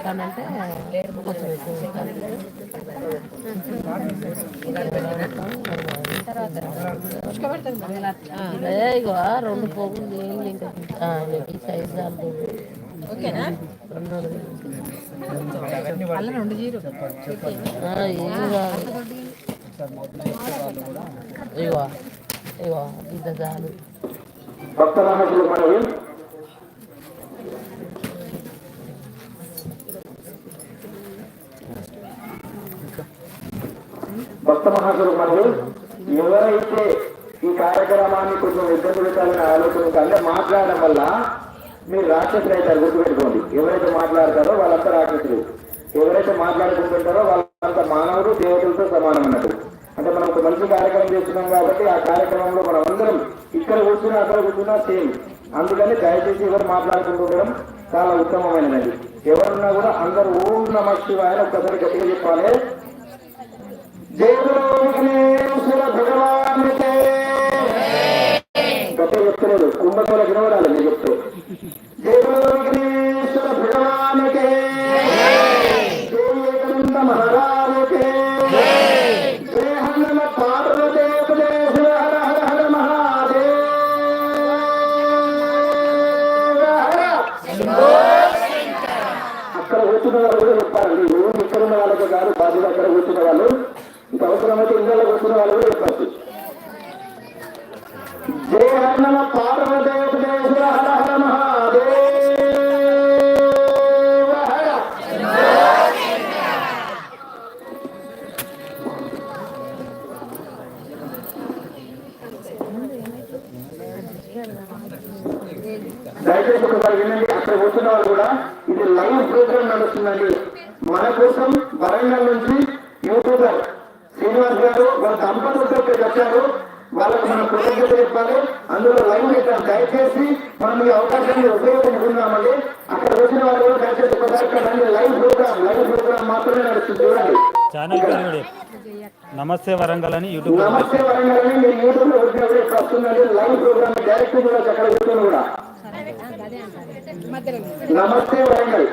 కొంచెం ఎక్కువ. ఏ ఇగో రెండు పోగులు ఏం ఇంకా ఆ, ఈ సైజ్ ఓకేనా? రెండు జీరో. ఇగో ఇగో ఇంత చాలు. భక్త కొత్త మనవి భక్త ఎవరైతే ఈ కార్యక్రమాన్ని కొంచెం ఇబ్బంది పెట్టాలనే ఆలోచన కంటే అంటే మాట్లాడడం వల్ల మీరు రాక్షసులు అవుతారు గుర్తుపెట్టుకోండి. ఎవరైతే మాట్లాడతారో వాళ్ళంతా రాక్షసులు. ఎవరైతే మాట్లాడుకుంటుంటారో వాళ్ళంతా మానవుడు దేవతలతో సమానం అన్నట్టు. అంటే మనం ఒక మంచి కార్యక్రమం చేస్తున్నాం కాబట్టి ఆ కార్యక్రమంలో మనం అందరం ఇక్కడ కూర్చున్నా అక్కడ కూర్చున్నా సేమ్. అందుకని దయచేసి ఎవరు మాట్లాడుకుంటూ ఉండడం చాలా ఉత్తమమైనది. ఎవరున్నా కూడా అందరూ ఓం నమ శివాయ ఒక్కసారి గట్టిగా చెప్పాలి. జయ గురు విఘ్నేశ్వర భగవానికి గట్టిగా చెప్తలేదు కుంభకోల వినవడాలి మీరు చెప్తే జయ గురు విఘ్నేశ్వర భగవానికి జయ ఏకదంత మహారాజుకి హనుమ హర హర హర మహాదేవ అక్కడ కూర్చున్న వాళ్ళు కూడా ఇక్కడ ఉన్న వాళ్ళకి కాదు బాధ్యత అక్కడ కూర్చున్న వాళ్ళు ఇంక అవసరమైతే ఇళ్ళలో కూర్చున్న వాళ్ళు కూడా చెప్పచ్చు జయ హర్ణమ పార్వదేవదేశ్వర హర హర మహాదేవ. హర దయచేసి ఒకసారి వినండి అక్కడ కూర్చున్న వాళ్ళు కూడా ఇది లైవ్ ప్రోగ్రామ్ నడుస్తుందండి. మన కోసం వరంగల్ నుంచి యూట్యూబర్ శ్రీనివాస్ గారు వాళ్ళ దంపతులతో వచ్చారు వాళ్ళకి మనం కృతజ్ఞత చెప్పాలి. అందులో లైవ్ పెట్టాం దయచేసి మనం ఈ అవకాశాన్ని ఉపయోగించుకుందామండి అక్కడ వచ్చిన వాళ్ళు దయచేసి ఒకసారి ఇక్కడ. లైవ్ ప్రోగ్రామ్ లైవ్ ప్రోగ్రామ్ మాత్రమే నడుస్తుంది. చూడండి. నమస్తే వరంగల్ అని యూట్యూబ్లో నమస్తే వరంగల్ అని మీరు యూట్యూబ్లో వచ్చినప్పుడు ఇక్కడ వస్తుందండి లైవ్ ప్రోగ్రామ్ డైరెక్ట్ కూడా అక్కడ కూర్చొని కూడా. నమస్తే వరంగల్.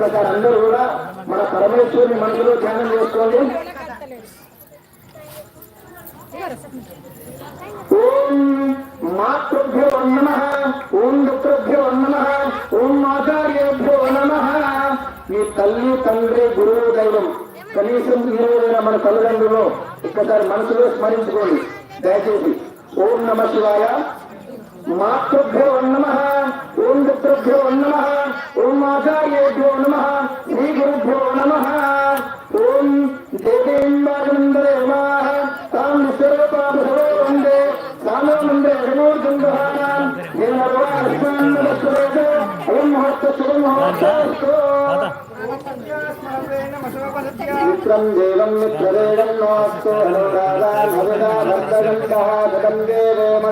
ప్రకారం అందరూ కూడా మన పరమేశ్వరుని మనసులో ధ్యానం చేసుకోండి. ఓం మాతృభ్యో నమ ఓం దుఃఖభ్యో నమ ఓం ఆచార్యేభ్యో నమ. ఈ తల్లి తండ్రి గురువు దైవం. కనీసం ఈ మన తల్లిదండ్రులు ఒక్కసారి మనసులో స్మరించుకోండి. దయచేసి ఓం నమ శివాయ. మాతృభ్యో నమ ఓం దుఃఖభ్యో నమ. మిత్రం దేవం మిత్రదేవం నోస్తు దేవేమ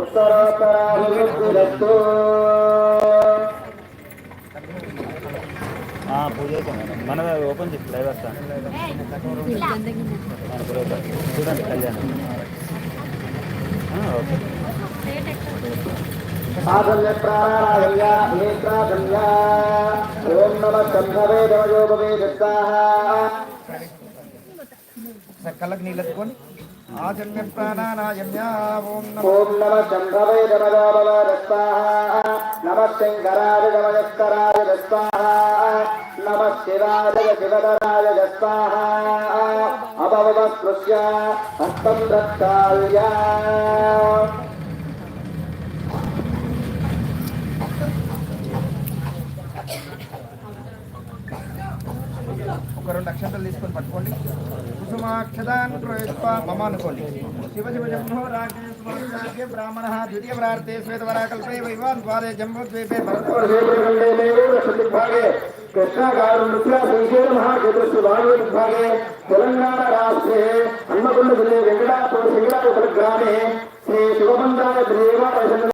ఉత్తరోత్తరాభివృద్ధిరస్తు మన ఓపెన్ చేసి మన బ్రోకర్. చూడండి కళ్యాణం. ఆ, ఓకే ఆసన్య ఓం నమ సంభవే దమయోపవే కళ్ళకి నీళ్ళు ఎత్తుకొని ఆచమ్య ప్రాణానాయమ్య ఓం ఓం నమ శంభవే దమయోపవ నమ శంకరాయ నమ శివాయ శివధరాయ అభవ స్పృశ్య హస్తం ప్రక్షాళ్య ఒక రెండు అక్షంతలు తీసుకొని పట్టుకోండి కుసుమాక్షదాన్ ప్రవేశ మమ అనుకోండి శివ శివ జంభో రాజ్య బ్రాహ్మణ ద్వితీయ ప్రార్థే శ్వేతవరాకల్పే వైవాన్ ద్వారే జంబోద్వీపే భరతో కృష్ణాగారుత్యా శ్రీశైల మహాక్షేత్ర శివాలయ విభాగే తెలంగాణ రాష్ట్రే హన్మకొండ జిల్ಲೆ వెంకటాపురం సింగరాజపుర గ్రామే శ్రీ శివబంధాయ దేవాలయ